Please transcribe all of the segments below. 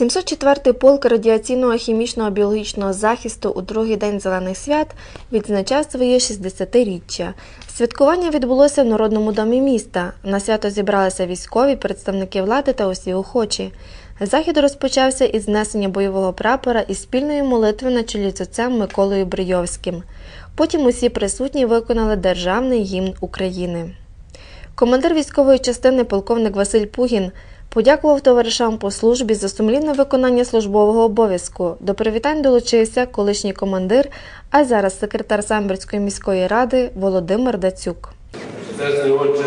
704-й полк радіаційного хімічного біологічного захисту у другий день зелених свят відзначав своє 60-річчя. Святкування відбулося в Народному домі міста. На свято зібралися військові, представники влади та усі охочі. Захід розпочався із знесення бойового прапора і спільної молитви на чолі з отцем Миколою Брийовським. Потім усі присутні виконали державний гімн України. Командир військової частини полковник Василь Пугін подякував товаришам по службі за сумлінне виконання службового обов'язку. До привітань долучився колишній командир, а зараз секретар Самбірської міської ради Володимир Дацюк. Чесний отче,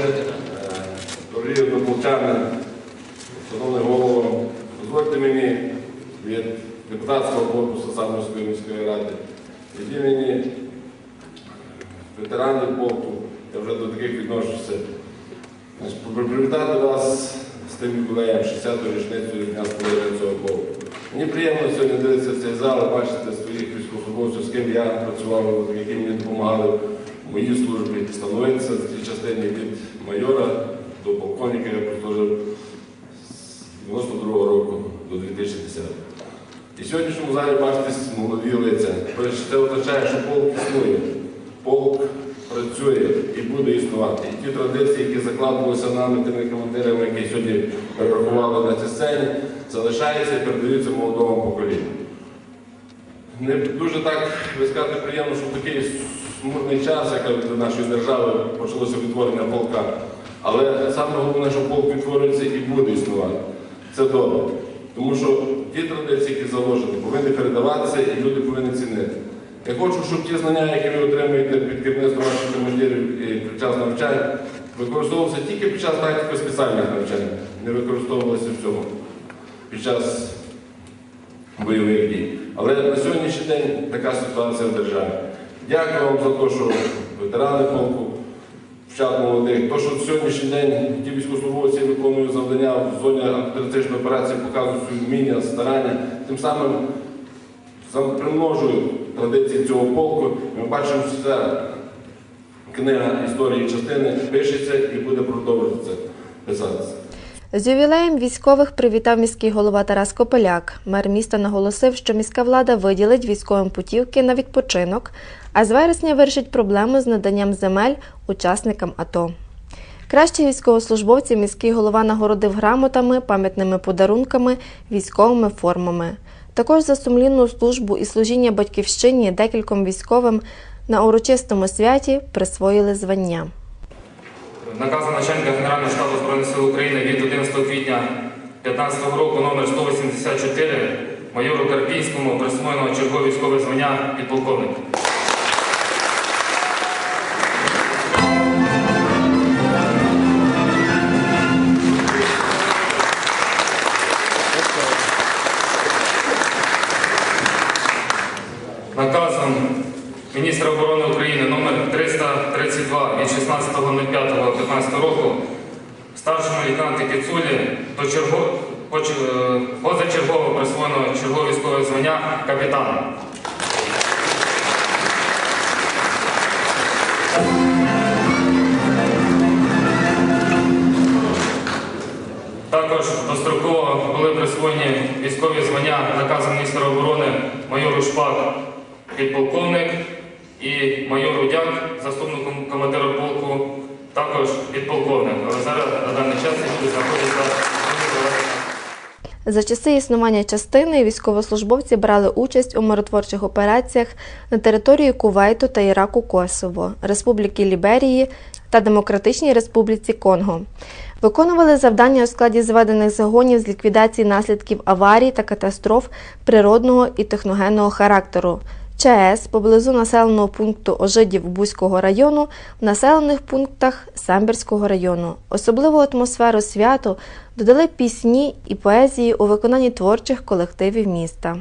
дорогі однополчани, шановний голово, дозвольте мені від депутатського корпусу Самбірської міської ради, від імені ветеранів полку, я вже до таких відношуся, привітати вас тим юбілеєм 60-ї річницею дня створення цього полку. Мені приємно сьогодні дивитися в цей зал, бачити своїх військовослужбовців, з ким я працював, які мені допомагали в моїй службі, становитися в цій частині від майора до полковника я прослужив з 92-го року до 2010 І сьогоднішньому залі бачите молоді лиця. Тобто Це означає, що полк існує. Полк працює і буде існувати. І ті традиції, які закладувалися нами, тими командирами, які сьогодні перерахували на цій сцені, залишаються і передаються молодому поколінню. Не дуже так ви сказати приємно, що в такий смутний час, як для нашої держави, почалося відтворення полка. Але саме головне, що полк відтворюється і буде існувати. Це добре. Тому що ті традиції, які заложені, повинні передаватися і люди повинні цінити. Я хочу, щоб ті знання, які ви отримуєте під керівництвом ваших командирів і під час навчань, використовувалися тільки під час тактико спеціальних навчань, не використовувалися в цьому під час бойових дій. Але на сьогоднішній день така ситуація в державі. Дякую вам за те, що ветерани полку, вчат молодих, то, що сьогоднішній день ті військовослужбовці виконують завдання в зоні антитерористичної операції, показують свої вміння, старання, тим самим сам примножують традиції цього полку. Ми бачимо, що ця книга історії частини пишеться і буде продовжуватися писатися. З ювілеєм військових привітав міський голова Тарас Копеляк. Мер міста наголосив, що міська влада виділить військовим путівки на відпочинок, а з вересня вирішить проблему з наданням земель учасникам АТО. Кращі військовослужбовці міський голова нагородив грамотами, пам'ятними подарунками, військовими формами. Також за сумлінну службу і служіння батьківщині декільком військовим на урочистому святі присвоїли звання. Наказом начальника Генерального штабу Збройних сил України від 11 квітня 2015 року номер 184 майору Карпінському присвоєно чергове військове звання підполковник. Наказом міністра оборони України номер 332 від 16.05.15 року старшому лейтенанту Кіцулі до черго... е, позачергово присвоєно чергове військове звання капітана. Також достроково були присвоєні військові звання наказом міністра оборони майору Шпак підполковник і майору Дяк, заступником командира полку, також підполковник. Але зараз на даний час знаходитися. За часи існування частини військовослужбовці брали участь у миротворчих операціях на території Кувайту та Іраку Косово, Республіки Ліберії та Демократичній Республіці Конго. Виконували завдання у складі зведених загонів з ліквідації наслідків аварій та катастроф природного і техногенного характеру. ЧАЕС поблизу населеного пункту Ожидів Бузького району в населених пунктах Самбірського району. Особливу атмосферу святу додали пісні і поезії у виконанні творчих колективів міста.